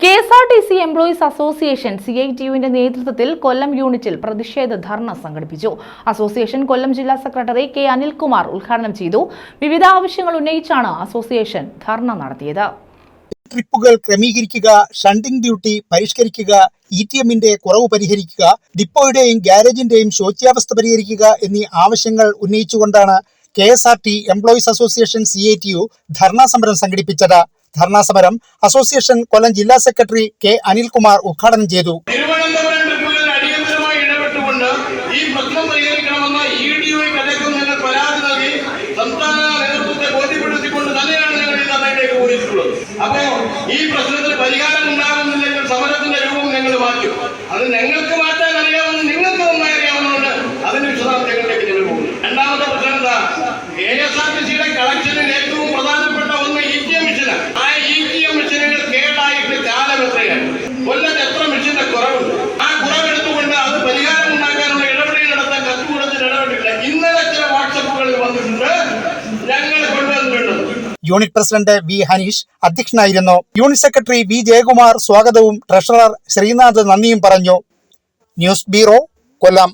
K S R T C employees association C I T യുവിന്റെ നേതൃത്വത്തിൽ കൊല്ലം യൂണിറ്റിൽ പ്രതിഷേധ ധർണ സംഘടിപ്പിച്ചു. അസോസിയേഷൻ കൊല്ലം ജില്ലാ സെക്രട്ടറി കെ അനിൽകുമാർ ഉദ്ഘാടനം ചെയ്തു. വിവിധ ആവശ്യങ്ങൾ ഉന്നയിച്ചാണ് അസോസിയേഷൻ ധർണ നടത്തിയത്. ട്രിപ്പുകൾ ക്രമീകരിക്കുക ഷണ്ടിംഗ് ഡ്യൂട്ടി പരിഷ്കരിക്കുക ഇ ടി എമ്മിന്റെ കുറവ് പരിഹരിക്കുക ഡിപ്പോയുടെയും ഗ്യാരേജിന്റെയും ശോച്യാവസ്ഥ പരിഹരിക്കുക എന്നീ ആവശ്യങ്ങൾ ഉന്നയിച്ചുകൊണ്ടാണ് K S R T employees association C I T U dharna സമരം സംഘടിപ്പിച്ചത്. ധർണാ സമരം അസോസിയേഷൻ കൊല്ലം ജില്ലാ സെക്രട്ടറി കെ അനിൽകുമാർ ഉദ്ഘാടനം ചെയ്തു. അപ്പോ ഈ പ്രശ്നത്തിന് പരിഹാരം ഉണ്ടാകുന്നില്ലെങ്കിൽ സമരത്തിന്റെ രൂപം ഞങ്ങൾ മാറ്റും. അത് ഞങ്ങൾക്ക് മാറ്റാൻ യൂണിറ്റ് പ്രസിഡന്റ് വി ഹനീഷ് അധ്യക്ഷനായിരുന്നു. യൂണിറ്റ് സെക്രട്ടറി വി ജയകുമാർ സ്വാഗതവും ട്രഷറർ ശ്രീനാഥ് നന്ദിയും പറഞ്ഞു. News bureau Kollam.